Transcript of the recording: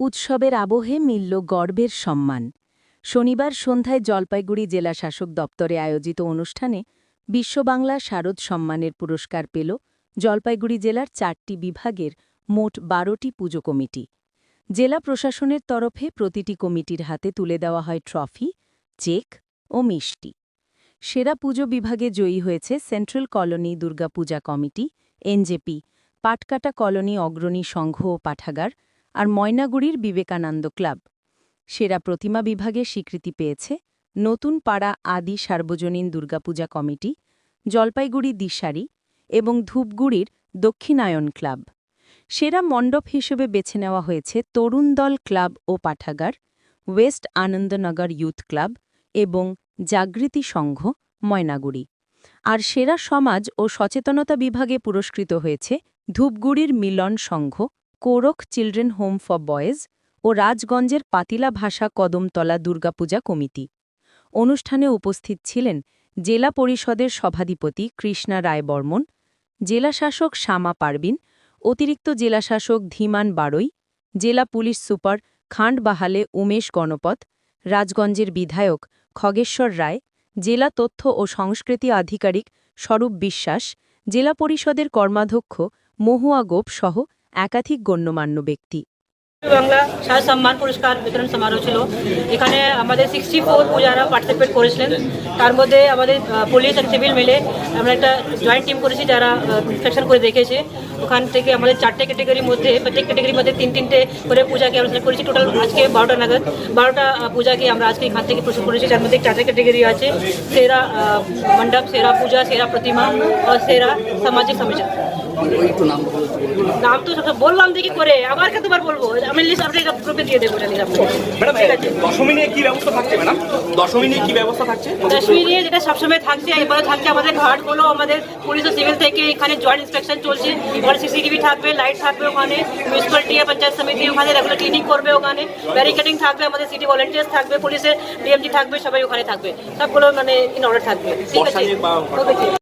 উৎসবের আবহে মিলল গর্বের সম্মান। শনিবার সন্ধ্যায় জলপাইগুড়ি জেলা শাসক দপ্তরে আয়োজিত অনুষ্ঠানে বিশ্ববাংলা শারদ সম্মানের পুরস্কার পেল জলপাইগুড়ি জেলার চারটি বিভাগের মোট বারোটি পুজো কমিটি। জেলা প্রশাসনের তরফে প্রতিটি কমিটির হাতে তুলে দেওয়া হয় ট্রফি, চেক ও মিষ্টি। সেরা পুজো বিভাগে জয়ী হয়েছে central colony Durga Puja committee, NJP, Patkata colony অগ্রণী সংঘ ও পাঠাগার আর ময়নাগুড়ির বিবেকানন্দ ক্লাব। সেরা প্রতিমা বিভাগে স্বীকৃতি পেয়েছে নতুন পাড়া আদি সার্বজনীন দুর্গাপূজা কমিটি, জলপাইগুড়ি দিশারি এবং ধূপগুড়ির দক্ষিণায়ন ক্লাব। সেরা মণ্ডপ হিসেবে বেছে নেওয়া হয়েছে তরুণ দল ক্লাব ও পাঠাগার, ওয়েস্ট আনন্দনগর ইউথ ক্লাব এবং জাগৃতি সংঘ, ময়নাগুড়ি। আর সেরা সমাজ ও সচেতনতা বিভাগে পুরস্কৃত হয়েছে ধূপগুড়ির Milan Sangha Korak children home for boys ও রাজগঞ্জের পাতিলা ভাষা কদমতলা দুর্গাপূজা কমিটি। অনুষ্ঠানে উপস্থিত ছিলেন জেলা পরিষদের সভাধিপতি কৃষ্ণা রায় বর্মন জেলাশাসক শ্যামা পারবিন, অতিরিক্ত জেলাশাসক ধীমান বাড়ই জেলা পুলিশ সুপার খান্ডবাহালে উমেশ গণপত রাজগঞ্জের বিধায়ক খগেশ্বর রায়, জেলা তথ্য ও সংস্কৃতি আধিকারিক স্বরূপ বিশ্বাস, জেলা পরিষদের কর্মাধ্যক্ষ মহুয়া গোপ সহ একাধিক গণ্যমান্য ব্যক্তি। বাংলা সাজ সম্মান পুরস্কার বিতরণ সমারোহ ছিল। এখানে আমাদের সিক্সটি ফোর পূজারা পার্টিসিপেট করেছিলেন। তার মধ্যে আমাদের পুলিশ আর সিভিল মিলে আমরা একটা জয়েন্ট টিম করেছি যারা ইনস্পেকশন করে দেখেছে। ওখান থেকে আমাদের চারটে ক্যাটেগরির মধ্যে, প্রত্যেক ক্যাটেগরির মধ্যে তিন, তিনটে করে পূজাকে select করেছি। টোটাল আজকে বারোটা নাগাদ। বারোটা পূজাকে আমরা আজকে এখান থেকে প্রস্তুত করেছি। যার মধ্যে চারটে ক্যাটেগরি আছে। সেরা মণ্ডপ, সেরা পূজা, সেরা প্রতিমা আর সেরা সামাজিক সমিতি একটু নাম নাম তো বললাম দেখি করে আবার কতবার বলব? আমি লিস্ট আপনাকে গ্রুপে দিয়ে দেবো ম্যাডাম ঠিক আছে দশমী নিয়ে কি ব্যবস্থা থাকছে ম্যাডাম? দশমী নিয়ে কি ব্যবস্থা থাকছে? কাশ্মীর নিয়ে যেটা সবসময় থাকছে এবারে থাকছে আমাদের ঘাটগুলো আমাদের পুলিশ ও সিভিল থেকে এখানে জয়েন্ট ইন্সপেকশন চলছে। ওখানে সিসিটিভি থাকবে লাইট থাকবে ওখানে মিউনিসিপ্যালিটি পঞ্চায়েত সমিতি ওখানে রেগুলার ক্লিনিং করবে ওখানে ব্যারিকেডিং থাকবে আমাদের সিটি ভলেন্টিয়ার্স থাকবে পুলিশের ডিএমজি থাকবে সবাই ওখানে থাকবে। সবগুলো মানে ইন অর্ডার থাকবে। ঠিক আছে।